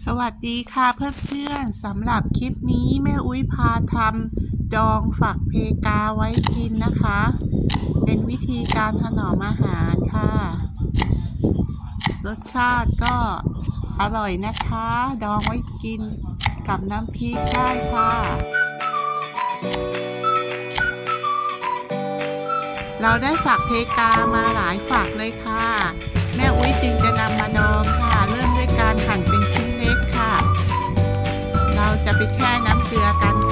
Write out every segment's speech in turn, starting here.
สวัสดีค่ะเพื่อนๆสำหรับคลิปนี้แม่อุ้ยพาทำดองฝักเพกาไว้กินนะคะ เป็นวิธีการถนอมอาหารค่ะ รสชาติก็อร่อยนะคะ ดองไว้กินกับน้ำพริกได้ค่ะ เราได้ฝักเพกามาหลายฝักเลยค่ะ แม่อุ้ยจึงจะนำมาดองค่ะ เริ่มด้วยการหั่น ไปแช่น้ำเกลือกัน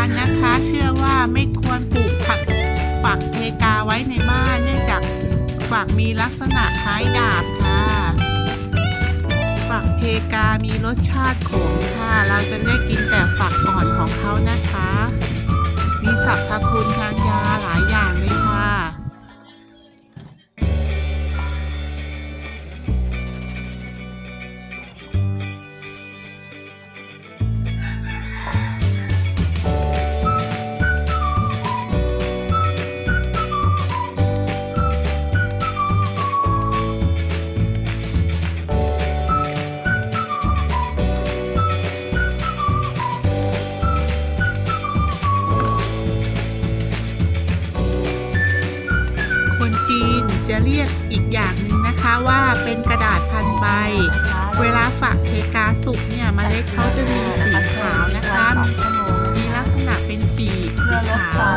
ค่ะคนโบรนะคะ เชื่อว่าไม่ควรปลูกผักฝักเพกาไว้ในบ้านเนื่องจากฝักมีลักษณะคล้ายดาบค่ะ ฝักเพกามีรสชาติขมค่ะ เราจะได้กินแต่ฝักอ่อนของเขานะคะ มีสรรพคุณทางยาหลายอย่างเลยค่ะ เรียกอีกอย่างหนึ่งนะคะว่าเป็นกระดาษพันใบ เวลาฝักเพกาสุกเนี่ยเมล็ดเขาจะมีสีขาวนะคะมีลักษณะเป็นปีกสีขาว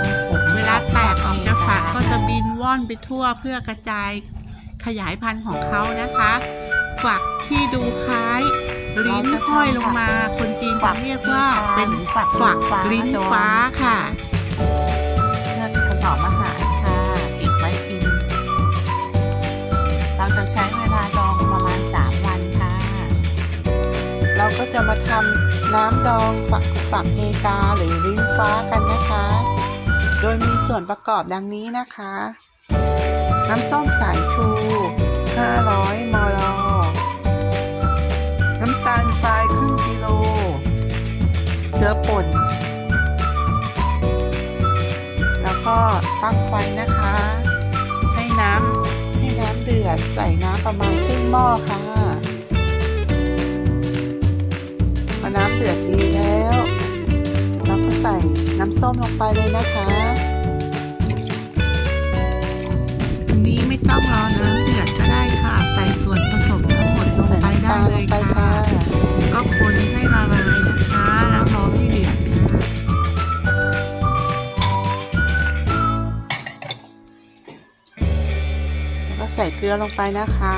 เวลาแตกออกจากฝักก็จะบินว่อนไปทั่วเพื่อกระจายขยายพันธุ์ของเขานะคะฝักที่ดูคล้ายลิ้นห้อยลงมา คนจีนจะเรียกว่าเป็นฝักลิ้นฟ้าค่ะเพื่อถนอมอาหา จะมาทำน้ำดองฝักฝักเพกาหรือลิ้นฟ้ากันนะคะ โดยมีส่วนประกอบดังนี้นะคะ น้ำส้มสายชู 500 มล น้ำตาลทรายครึ่งกิโล เกลือป่น แล้วก็ตั้งไฟนะคะ ให้น้ำให้น้ำเดือดใส่น้ำประมาณครึ่งหม้อค่ะ น้ำเดือดดีแล้ว เราก็ใส่น้ำส้มลงไปเลยนะคะอันนี้ไม่ต้องรอน้ำเดือดก็ได้ค่ะ ใส่ส่วนผสมทั้งหมดลงไปได้เลยค่ะ ก็คนให้ละลายนะคะ แล้วรอให้เดือดค่ะ แล้วก็ใส่เกลือลงไปนะคะ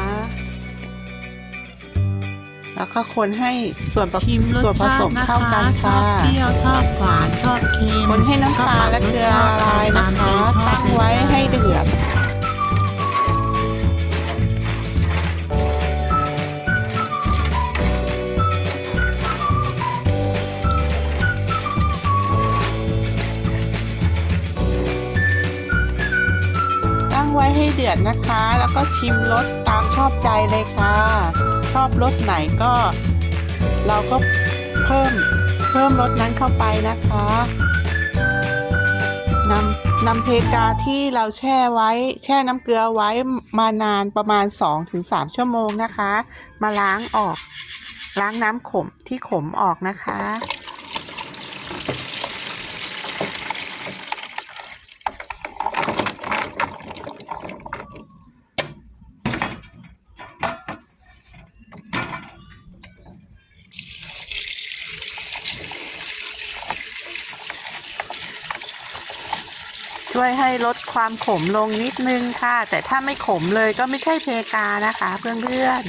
แล้วก็คนให้ส่วนประชิมรสส่วนผชาสติมนะเข้าคะกันชอค่ะบเปรี้ยวชอบหวานชอบเค็มคนให้น้ำตาลและเกลือละลายนะคะ ตั้งไว้ให้เดือด ตั้งไว้ให้เดือดนะคะ แล้วก็ชิมรสตามชอบใจเลยค่ะช อบรสไหนก็ เราก็เพิ่มเพิ่มรสนั้นเข้าไปนะคะนำนำเพกาที่เราแช่ไว้ แช่น้ำเกลือไว้มานานประมาณ 2-3 ชั่วโมงนะคะ มาล้างออก ล้างน้ำขมที่ขมออกนะคะ วยให้ลดความขมลงนิดนึงค่ะ แต่ถ้าไม่ขมเลยก็ไม่ใช่เพกานะคะเพื่อน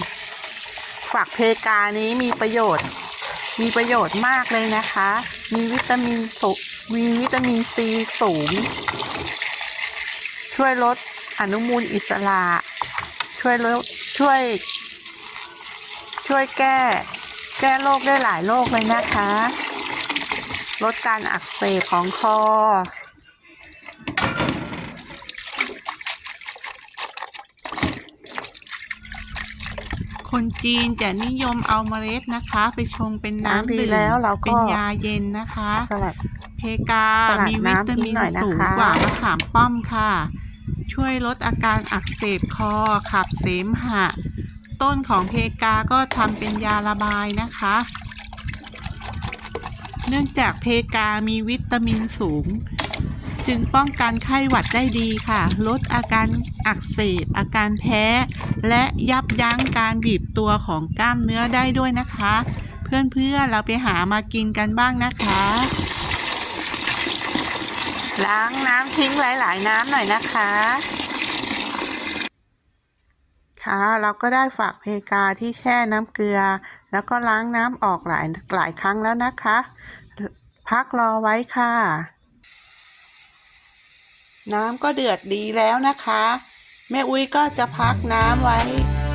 ๆฝักเพกานี้มีประโยชน์ มีประโยชน์มากเลยนะคะ มีวิตามินสุมีวิตามินซีสูง ช่วยลดอนุมูลอิสระ ช่วยลดช่วย ช่วยแก้ แก้โรคได้หลายโรคเลยนะคะ ลดการอักเสบของคอ คนจีนจะนิยมเอาเมล็ดนะคะ ไปชงเป็นน้ำน้ำดีดื่มแล้วเราก็เป็นยาเย็นนะคะสลัดเพกาสลัดมีวิตามินน้ำทิ้งหน่อยนะคะสูงกว่ามะขามป้อมค่ะ ช่วยลดอาการอักเสบคอขับเสมหะ ต้นของเพกาก็ทำเป็นยาระบายนะคะ เนื่องจากเพกามีวิตามินสูง จึงป้องกันไข้หวัดได้ดีค่ะ ลดอาการอักเสบ อาการแพ้ และยับยั้งการบีบตัวของกล้ามเนื้อได้ด้วยนะคะ เพื่อนๆเราไปหามากินกันบ้างนะคะ ล้างน้ำทิ้งหลายๆ น้ำหน่อยนะคะค่ะเราก็ได้ฝากเพกาที่แช่น้ำเกลือ แล้วก็ล้างน้ำออกหลายหลายครั้งแล้วนะคะ พักรอไว้ค่ะ น้ำก็เดือดดีแล้วนะคะ แม่อุ้ยก็จะพักน้ำไว้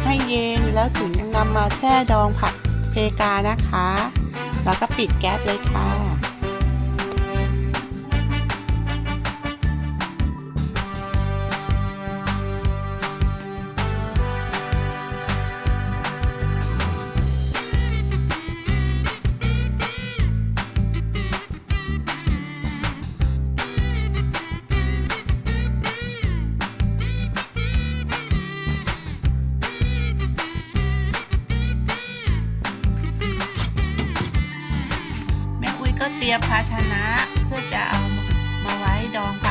ให้เย็นแล้วถึงนำมาแช่ดองผักเพกานะคะ แล้วก็ปิดแก๊สเลยค่ะ เตรียมภาชนะเพื่อจะเอามาไว้ดองผัก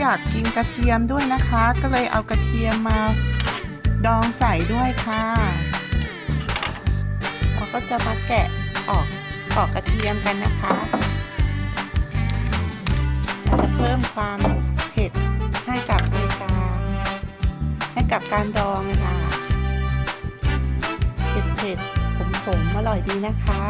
อยากกินกระเทียมด้วยนะคะ ก็เลยเอากระเทียมมาดองใส่ด้วยค่ะ เราก็จะมาแกะออกปอกกระเทียมกันนะคะเราจะเพิ่มความเผ็ดให้กับเพกาให้กับการดองนะคะเผ็ดเผ็ดขมขมๆอร่อยดีนะคะ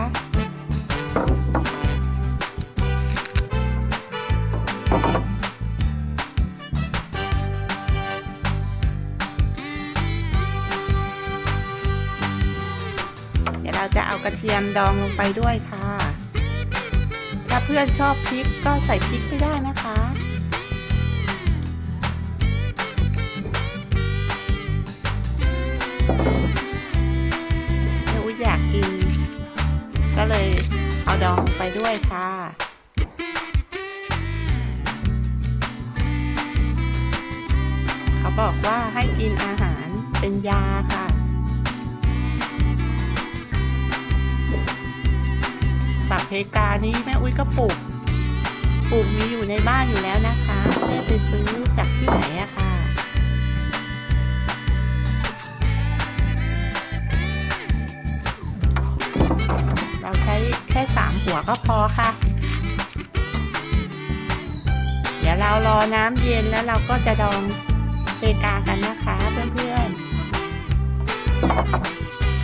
กระเทียมดองลงไปด้วยค่ะ ถ้าเพื่อนชอบพริกก็ใส่พริกไม่ได้นะคะเดี๋ยวอุ๊ยอยากกิน ก็เลยเอาดองลงไปด้วยค่ะเขาบอกว่าให้กินอาหารเป็นยาค่ะ กเพกานี้แม่อุ้ยก็ปลูก ปลูกมีอยู่ในบ้านอยู่แล้วนะคะไม่ไปซื้อจากที่ไหนอะค่ะ เราใช้แค่สามหัวก็พอค่ะ เดี๋ยวเรารอน้ำเย็นแล้วเราก็จะดองเพกากันนะคะเพื่อนๆ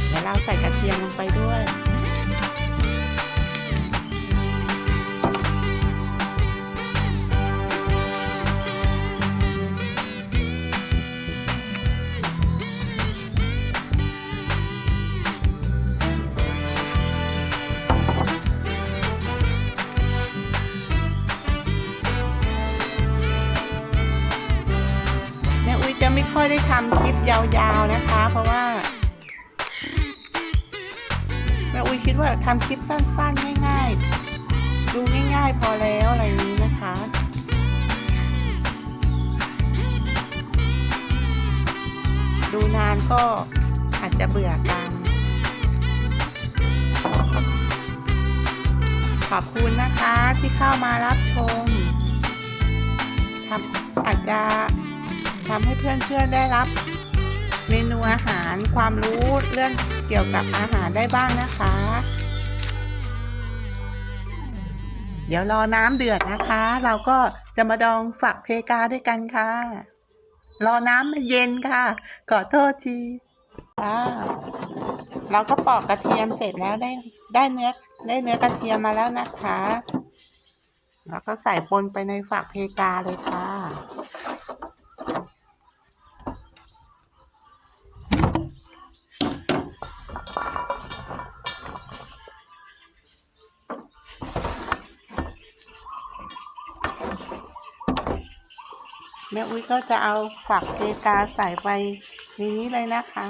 เดี๋ยวเราใส่กระเทียมลงไปด้วย ค่อยได้ทำคลิปยาวๆนะคะ เพราะว่าแม่อุ้ยคิดว่าทำคลิปสั้นๆ ง่ายๆ ดูง่ายๆ พอแล้วอะไรนี้นะคะดูนานก็อาจจะเบื่อกัน ขอบคุณนะคะที่เข้ามารับชมทำอาจจะ ทำให้เพื่อนๆได้รับ เมนูอาหารความรู้เรื่องเกี่ยวกับอาหารได้บ้างนะคะ เดี๋ยวรอน้ำเดือดนะคะ เราก็จะมาดองฝักเพกาด้วยกันค่ะ รอน้ำมันเย็นค่ะขอโทษทีค่ะเราก็ปอกกระเทียมเสร็จแล้วได้ได้เนื้อได้เนื้อกระเทียมมาแล้วนะคะ แล้วก็ใส่ปนไปในฝักเพกาเลยค่ะ แม่อุ้ยก็จะเอาฝักเพกาใส่ไปในนี้เลยนะคะ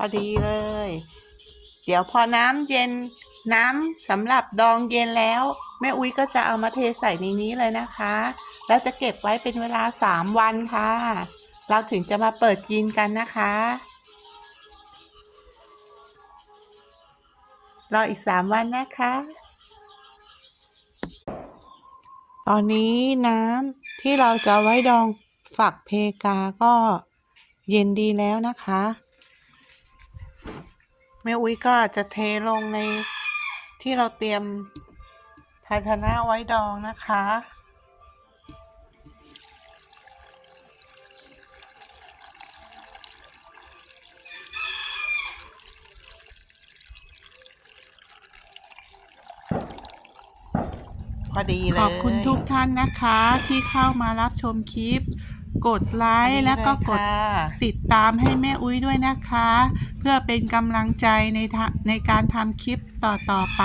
อดีเลย เดี๋ยวพอน้ำเย็นน้ำสำหรับดองเย็นแล้ว แม่อุ้ยก็จะเอามาเทใส่ในนี้เลยนะคะ แล้วจะเก็บไว้เป็นเวลาสามวันค่ะ เราถึงจะมาเปิดกินกันนะคะรออีกสามวันนะคะ ตอนนี้น้ำที่เราจะไว้ดองฝักเพกาก็เย็นดีแล้วนะคะ แม่อุ้ยก็จะเทลงในที่เราเตรียมภาชนะไว้ดองนะคะ พอดีเลย ขอบคุณทุกท่านนะคะที่เข้ามารับชมคลิป กดไลค์แล้วก็กดติดตามให้แม่อุ้ยด้วยนะคะ เพื่อเป็นกำลังใจในทะในการทำคลิปต่อต่อๆไป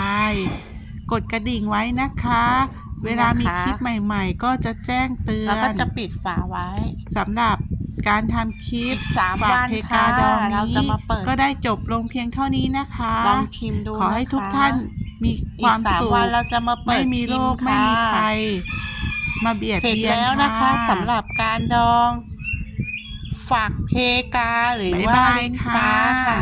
กดกระดิ่งไว้นะคะ เวลามีคลิปใหม่ ๆ ก็จะแจ้งเตือแล้วก็นจะปิดฝาไว้สำหรับการทำคลิปอีกสามฝากวันเพค่ะกาดองเรานี้จะมาเปิดก็ได้จบลงเพียงเท่านี้นะคะลองชิมดูขอให้ะคะทุกท่านมีอีความสามสุขวันเราจะมาเปิไม่ดมีโรคชิไม่มีค่ะภัย มาเบียดเสร็จเบียนแล้วนะคะสำหรับการดอง ฝักเพกาหรือบ๊ายว่าบายลิ้นค่ะฟ้าค่ะ